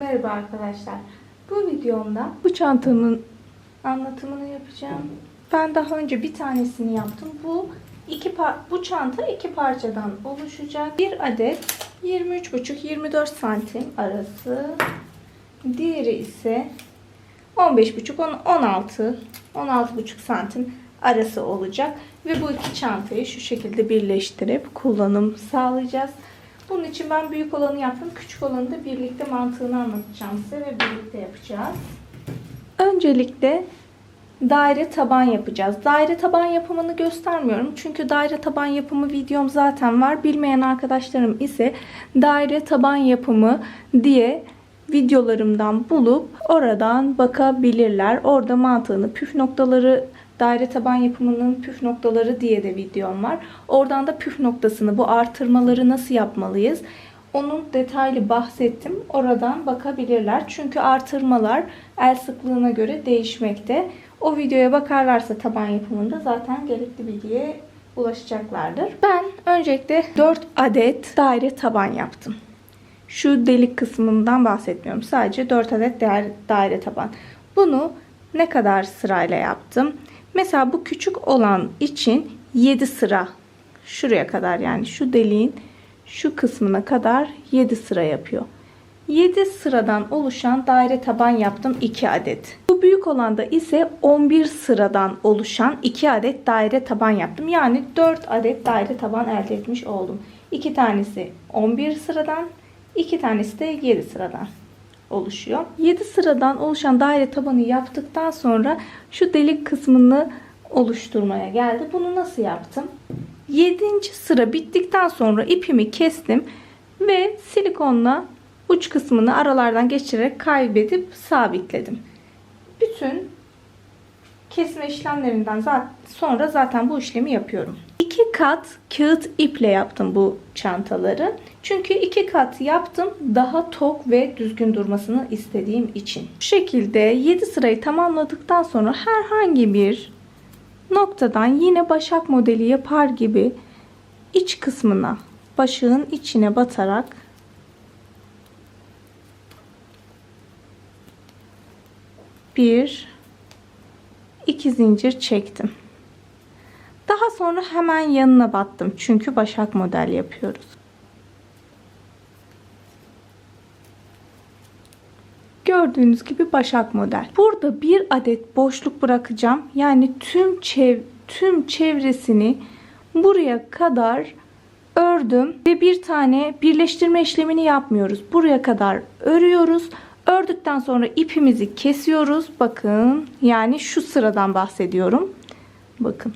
Merhaba arkadaşlar. Bu videomda bu çantamın anlatımını yapacağım. Ben daha önce bir tanesini yaptım. Bu iki bu çanta iki parçadan oluşacak. Bir adet 23,5-24 santim arası. Diğeri ise 15,5-16 16,5 santim arası olacak. Ve bu iki çantayı şu şekilde birleştirip kullanım sağlayacağız. Bunun için ben büyük olanı yaptım. Küçük olanı da birlikte mantığını anlatacağım size ve birlikte yapacağız. Öncelikle daire taban yapacağız. Daire taban yapımını göstermiyorum. Çünkü daire taban yapımı videom zaten var. Bilmeyen arkadaşlarım ise daire taban yapımı diye videolarımdan bulup oradan bakabilirler. Orada mantığını, püf noktaları, daire taban yapımının püf noktaları diye de videom var. Oradan da püf noktasını, bu artırmaları nasıl yapmalıyız? Onun detaylı bahsettim. Oradan bakabilirler. Çünkü artırmalar el sıklığına göre değişmekte. O videoya bakarlarsa taban yapımında zaten gerekli bilgiye ulaşacaklardır. Ben öncelikle 4 adet daire taban yaptım. Şu delik kısmından bahsetmiyorum. Sadece 4 adet daire, taban. Bunu ne kadar sırayla yaptım? Mesela bu küçük olan için 7 sıra. Şuraya kadar yani şu deliğin şu kısmına kadar 7 sıra yapıyor. 7 sıradan oluşan daire taban yaptım 2 adet. Bu büyük olanda ise 11 sıradan oluşan 2 adet daire taban yaptım. Yani 4 adet daire taban elde etmiş oldum. 2 tanesi 11 sıradan, 2 tanesi de 7 sıradan oluşuyor. 7 sıradan oluşan daire tabanı yaptıktan sonra şu delik kısmını oluşturmaya geldi. Bunu nasıl yaptım? 7. sıra bittikten sonra ipimi kestim ve silikonla uç kısmını aralardan geçirerek kaybedip sabitledim. Bütün kesme işlemlerinden sonra zaten bu işlemi yapıyorum. İki kat kağıt iple yaptım bu çantaları. Çünkü iki kat yaptım daha tok ve düzgün durmasını istediğim için. Bu şekilde 7 sırayı tamamladıktan sonra herhangi bir noktadan yine başak modeli yapar gibi iç kısmına başığın içine batarak bir iki zincir çektim. Daha sonra hemen yanına battım. Çünkü başak model yapıyoruz. Gördüğünüz gibi başak model. Burada bir adet boşluk bırakacağım. Yani tüm çev tüm çevresini buraya kadar ördüm ve bir tane birleştirme işlemini yapmıyoruz. Buraya kadar örüyoruz. Ördükten sonra ipimizi kesiyoruz. Bakın yani şu sıradan bahsediyorum. Bakın.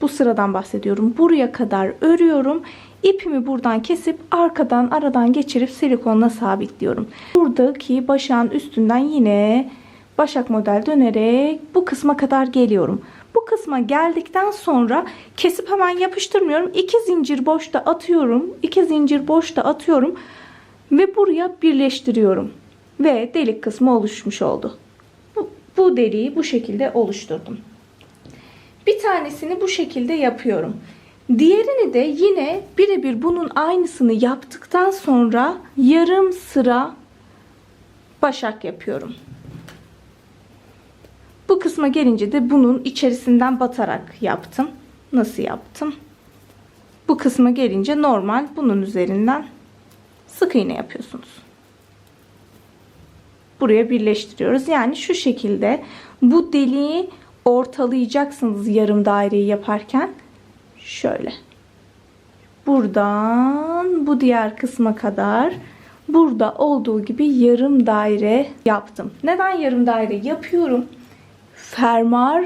Bu sıradan bahsediyorum. Buraya kadar örüyorum. İpimi buradan kesip arkadan aradan geçirip silikonla sabitliyorum. Buradaki başağın üstünden yine başak model dönerek bu kısma kadar geliyorum. Bu kısma geldikten sonra kesip hemen yapıştırmıyorum. İki zincir boşta atıyorum. İki zincir boşta atıyorum. Ve buraya birleştiriyorum. Ve delik kısmı oluşmuş oldu. Bu, bu deliği bu şekilde oluşturdum. Bir tanesini bu şekilde yapıyorum. Diğerini de yine birebir bunun aynısını yaptıktan sonra yarım sıra başak yapıyorum. Bu kısma gelince de bunun içerisinden batarak yaptım. Nasıl yaptım? Bu kısma gelince normal bunun üzerinden sık iğne yapıyorsunuz. Buraya birleştiriyoruz. Yani şu şekilde bu deliği ortalayacaksınız yarım daireyi yaparken. Şöyle. Buradan bu diğer kısma kadar burada olduğu gibi yarım daire yaptım. Neden yarım daire yapıyorum? Fermuar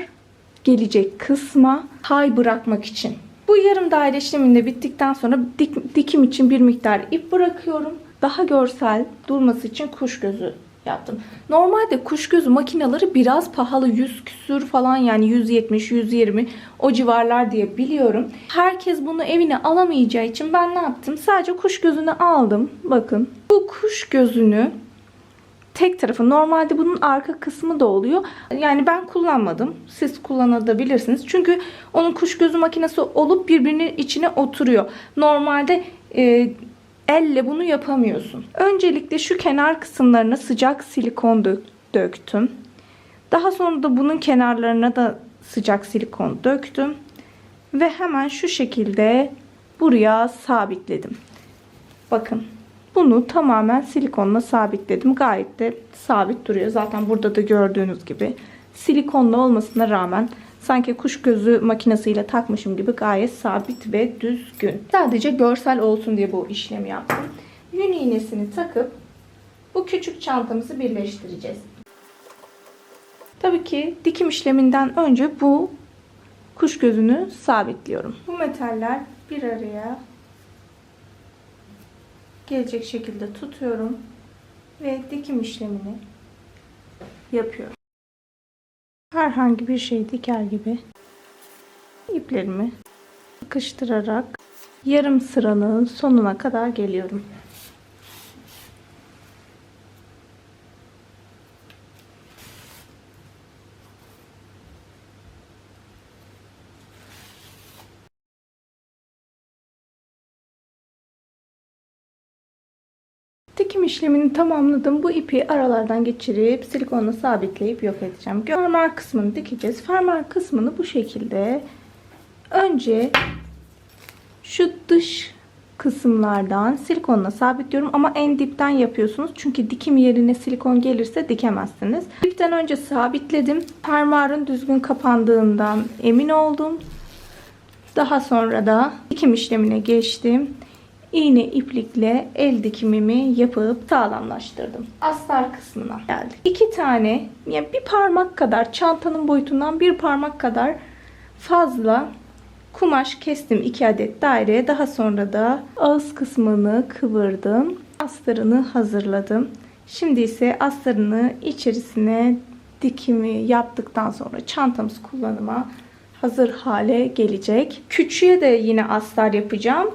gelecek kısma hay bırakmak için. Bu yarım daire işleminde bittikten sonra dik, dikim için bir miktar ip bırakıyorum. Daha görsel durması için kuş gözü yaptım. Normalde kuş gözü makineleri biraz pahalı 100 küsür falan yani 170 120 o civarlar diye biliyorum. Herkes bunu evine alamayacağı için ben ne yaptım? Sadece kuş gözünü aldım. Bakın bu kuş gözünü tek tarafı normalde bunun arka kısmı da oluyor. Yani ben kullanmadım. Siz kullanabilirsiniz. Çünkü onun kuş gözü makinesi olup birbirinin içine oturuyor. Normalde e, Elle bunu yapamıyorsun. Öncelikle şu kenar kısımlarına sıcak silikon dök- döktüm. Daha sonra da bunun kenarlarına da sıcak silikon döktüm. Ve hemen şu şekilde buraya sabitledim. Bakın bunu tamamen silikonla sabitledim. Gayet de sabit duruyor. Zaten burada da gördüğünüz gibi silikonla olmasına rağmen sanki kuş gözü makinesiyle takmışım gibi gayet sabit ve düzgün. Sadece görsel olsun diye bu işlemi yaptım. Yün iğnesini takıp bu küçük çantamızı birleştireceğiz. Tabii ki dikim işleminden önce bu kuş gözünü sabitliyorum. Bu metaller bir araya gelecek şekilde tutuyorum ve dikim işlemini yapıyorum. Herhangi bir şey diker gibi iplerimi sıkıştırarak yarım sıranın sonuna kadar geliyorum. Dikim işlemini tamamladım. Bu ipi aralardan geçirip silikonla sabitleyip yok edeceğim. Fermuar kısmını dikeceğiz. Fermuar kısmını bu şekilde önce şu dış kısımlardan silikonla sabitliyorum ama en dipten yapıyorsunuz. Çünkü dikim yerine silikon gelirse dikemezsiniz. Dipten önce sabitledim. Fermuarın düzgün kapandığından emin oldum. Daha sonra da dikim işlemine geçtim. İğne iplikle el dikimimi yapıp sağlamlaştırdım. Astar kısmına geldik. İki tane yani bir parmak kadar çantanın boyutundan bir parmak kadar fazla kumaş kestim iki adet daireye. Daha sonra da ağız kısmını kıvırdım. Astarını hazırladım. Şimdi ise astarını içerisine dikimi yaptıktan sonra çantamız kullanıma hazır hale gelecek. Küçüğe de yine astar yapacağım.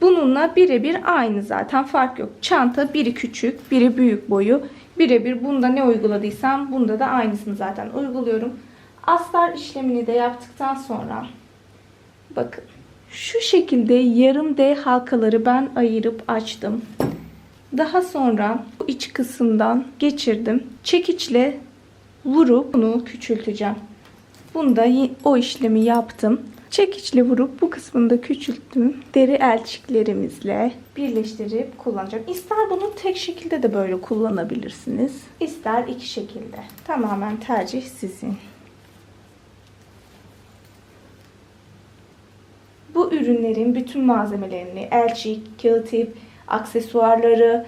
Bununla birebir aynı zaten fark yok. Çanta biri küçük, biri büyük boyu. Birebir bunda ne uyguladıysam bunda da aynısını zaten uyguluyorum. Astar işlemini de yaptıktan sonra bakın şu şekilde yarım D halkaları ben ayırıp açtım. Daha sonra bu iç kısımdan geçirdim. Çekiçle vurup bunu küçülteceğim. Bunda o işlemi yaptım. Çekiçle vurup bu kısmını da küçülttüm. Deri elçiklerimizle birleştirip kullanacağım. İster bunu tek şekilde de böyle kullanabilirsiniz. İster iki şekilde. Tamamen tercih sizin. Bu ürünlerin bütün malzemelerini, elçik, kağıt ip, aksesuarları,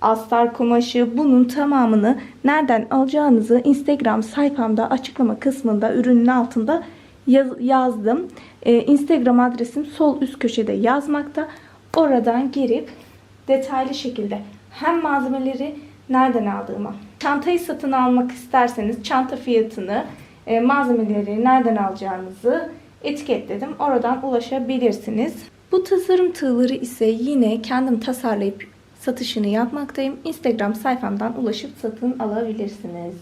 astar kumaşı bunun tamamını nereden alacağınızı Instagram sayfamda açıklama kısmında ürünün altında yaz- yazdım. Ee, Instagram adresim sol üst köşede yazmakta. Oradan girip detaylı şekilde hem malzemeleri nereden aldığımı, çantayı satın almak isterseniz çanta fiyatını, e, malzemeleri nereden alacağınızı etiketledim. Oradan ulaşabilirsiniz. Bu tasarım tığları ise yine kendim tasarlayıp satışını yapmaktayım. Instagram sayfamdan ulaşıp satın alabilirsiniz.